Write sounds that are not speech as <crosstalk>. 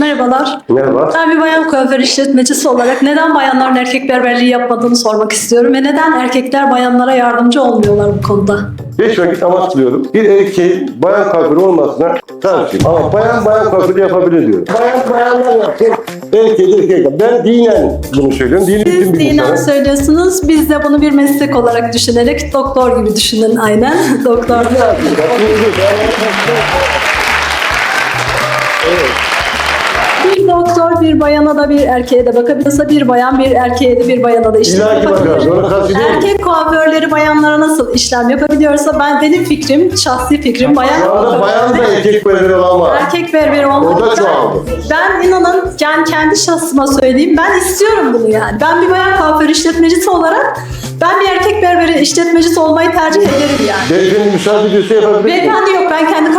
Merhabalar. Merhaba. Ben bir bayan kuaför işletmecisi olarak neden bayanların erkek berberliği yapmadığını sormak istiyorum ve neden erkekler bayanlara yardımcı olmuyorlar bu konuda? Beş vakit namaz kılıyorum. Bir erkeğin bayan kuaförü olmasına karşıyım. Ama bayan bayan kuaförü yapabilir diyor. Bayan bayanlar yapsın. Erkek erkek. Ben dinen bunu söylüyorum. Dini bütün Siz bir dinen insanım. söylüyorsunuz, biz de bunu bir meslek olarak düşünerek doktor gibi düşünün aynen. <laughs> doktor. Bir doktor bir bayana da bir erkeğe de bakabiliyorsa bir bayan bir erkeğe de bir bayana da işlem İlla ki bakarız. yapabilir. Erkek kuaförleri bayanlara nasıl işlem yapabiliyorsa ben benim fikrim, şahsi fikrim bayan Şu anda bayan da kuaförleri- erkek berberi olan var. Erkek berberi olmak. O da ben- çoğaldı. Ben inanın yani kendi şahsıma söyleyeyim. Ben istiyorum bunu yani. Ben bir bayan kuaför işletmecisi olarak ben bir erkek berberi işletmecisi olmayı tercih ederim yani. Beyefendi müsaade ediyorsa yapabilir miyim? Beyefendi yok ben kendi.